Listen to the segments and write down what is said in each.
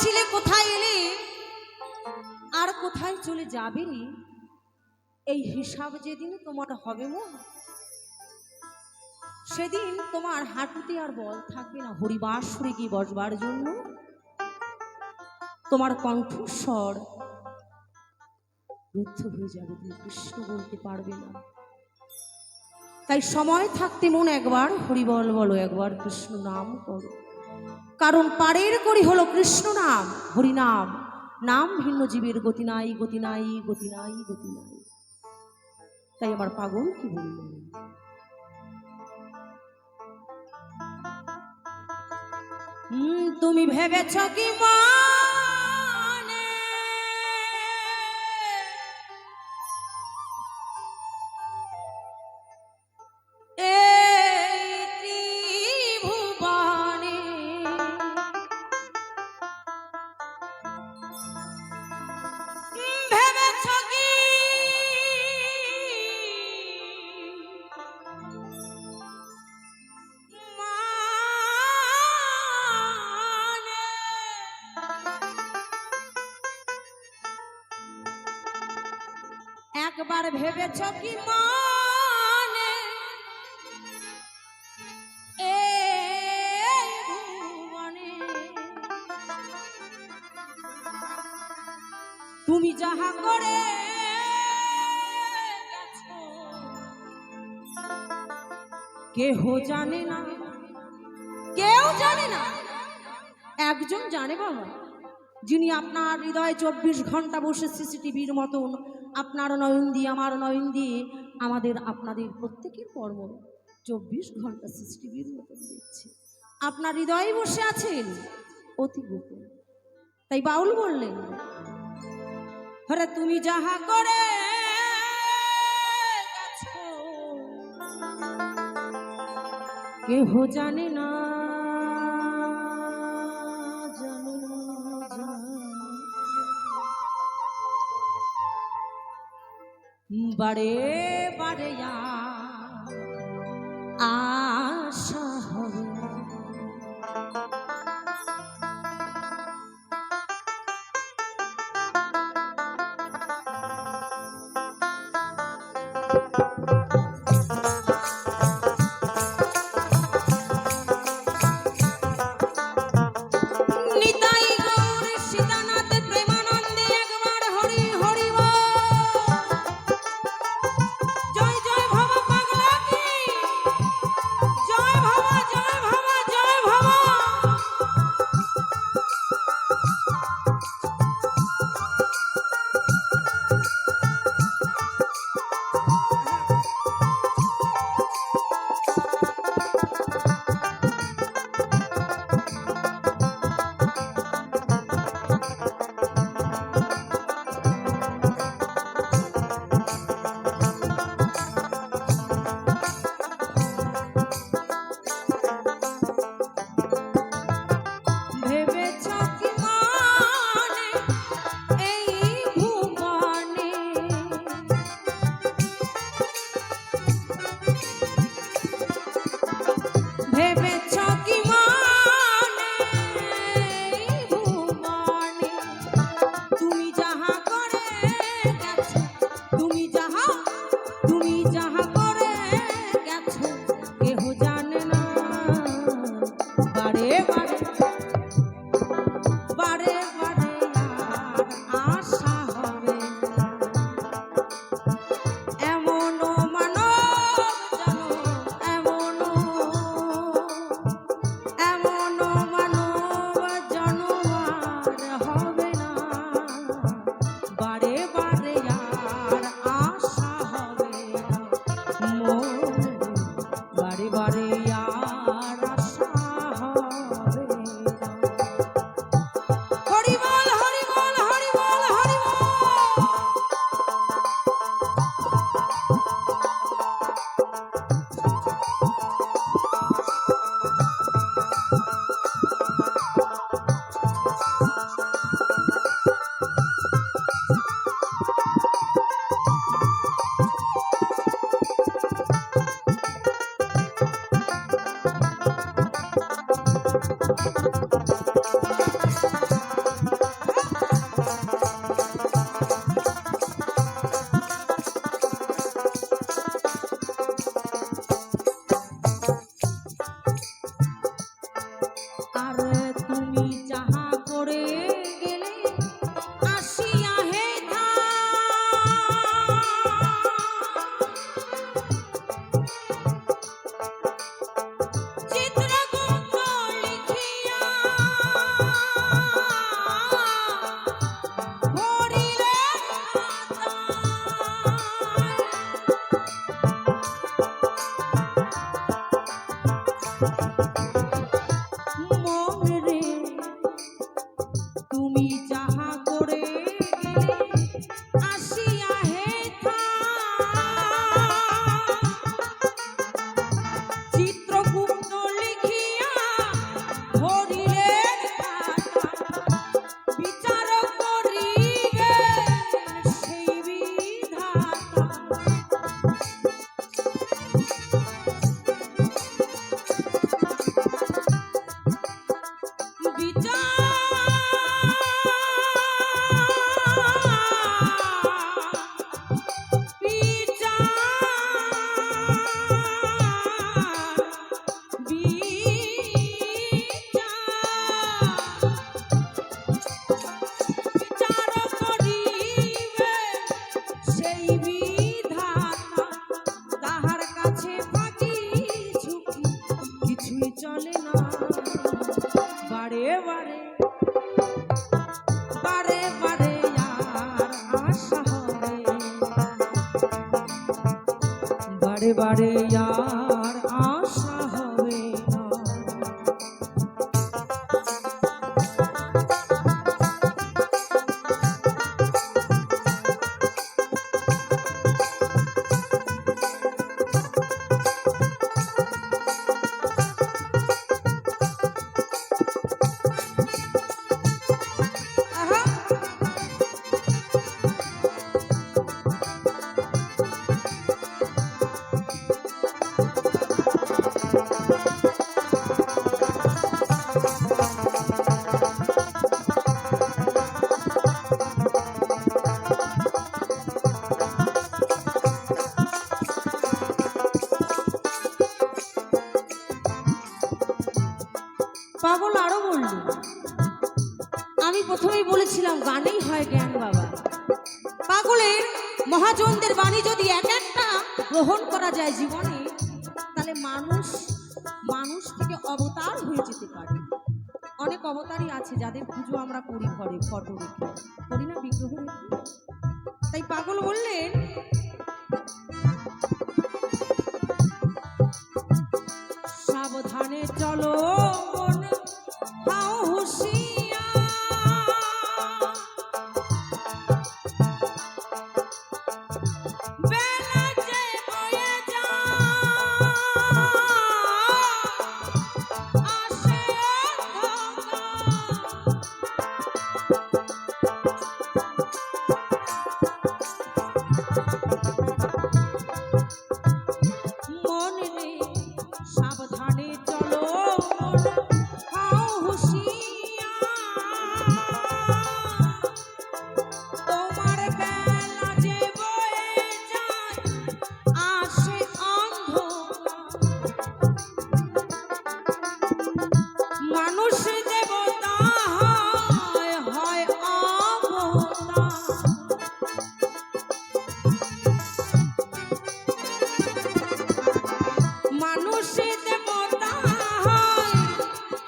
ছিলে কোথায় এলে? আর কোথায় চলে যাবে এই হিসাব যেদিন তোমার হবে মন, সেদিন তোমার হাঁটুতে আর বল থাকবে না। হরিবাসরে গিয়ে বসবার জন্য তোমার কণ্ঠস্বর রুদ্ধ হয়ে যাবে, তুমি কৃষ্ণ বলতে পারবে না। তাই সময় থাকতে মন একবার, হরিবল বলো একবার, কৃষ্ণ নাম করো। কারণ পারের করি হলো কৃষ্ণ নাম, হরিনাম। নাম ভিন্ন জীবের গতি নাই গতি নাই গতি নাই গতি নাই। তাই আমার পাগল কি বলল? তুমি ভেবেছ কি মানে একবার ভেবেছ কি মানে? তুমি যাহা করে কেহ জানে না। কেউ জানে না। একজন জানে বাবা, যিনি আপনার হৃদয়ে চব্বিশ ঘণ্টা বসে সিসিটিভির মতন আপনার নয়ন দিয়ে আমার নয়ন দিয়ে আমাদের, আপনাদের প্রত্যেকের কর্ম চব্বিশ ঘণ্টা সিসিটিভির মতন দেখছে। আপনার হৃদয়ে বসে আছেন? অতি গোপন। তাই বাউল বললেন, হরে, তুমি যাহা করে কেহ জানে না বারে বারে আশা হবে Thank নিতাই বারে বারে বারে বারে আর আশা প্রথমেই বলেছিলাম, গানেই হয় জ্ঞান বাবা। পাগলের মহাজনদের বাণী যদি এক একটা গ্রহণ করা যায় জীবনে, তাহলে মানুষ মানুষ থেকে অবতার হয়ে যেতে পারে। অনেক অবতারই আছে যাদের পুজো আমরা করি ঘরে, ফটো রেখে করি না বিগ্রহ তাই পাগল বললেন, সাবধানে চলো।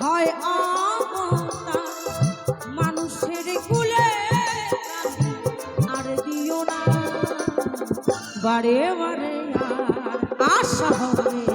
হয় মানুষের কুলে আর দিও বারে বারে আশা হবে।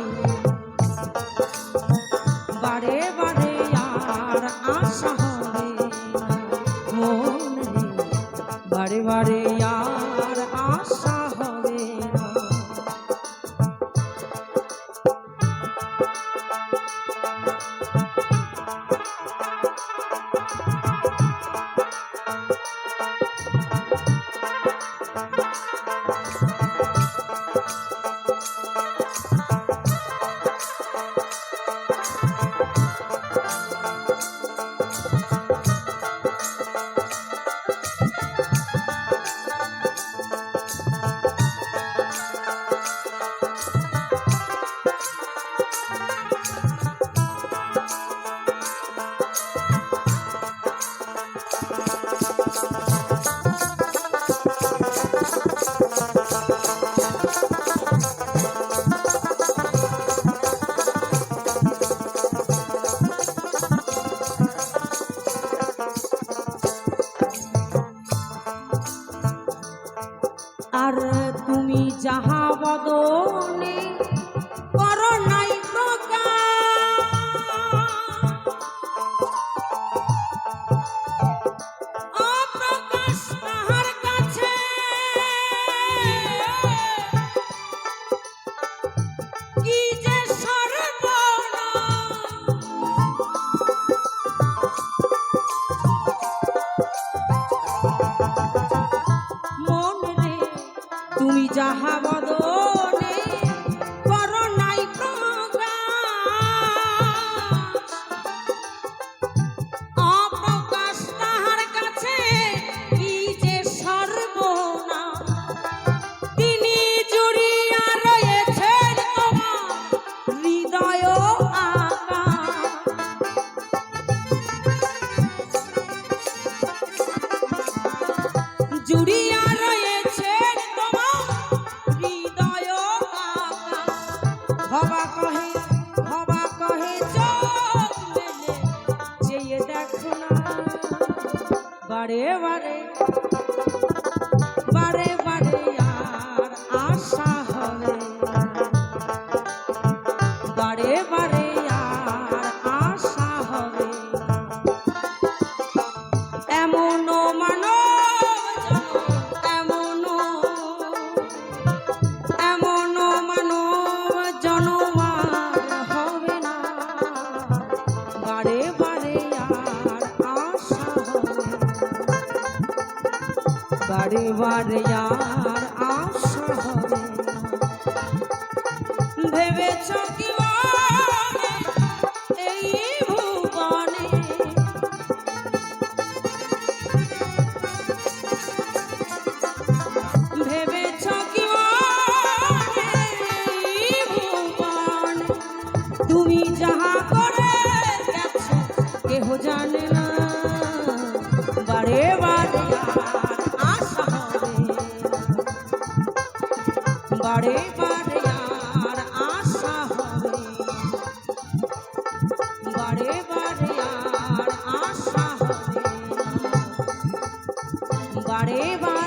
বারে বারে বারে বারে আর আশা হবে। বারে বারে আর আশা হবে। এমন মানো এমন এমন মানো, জন বারে বারে আশা বারে বারে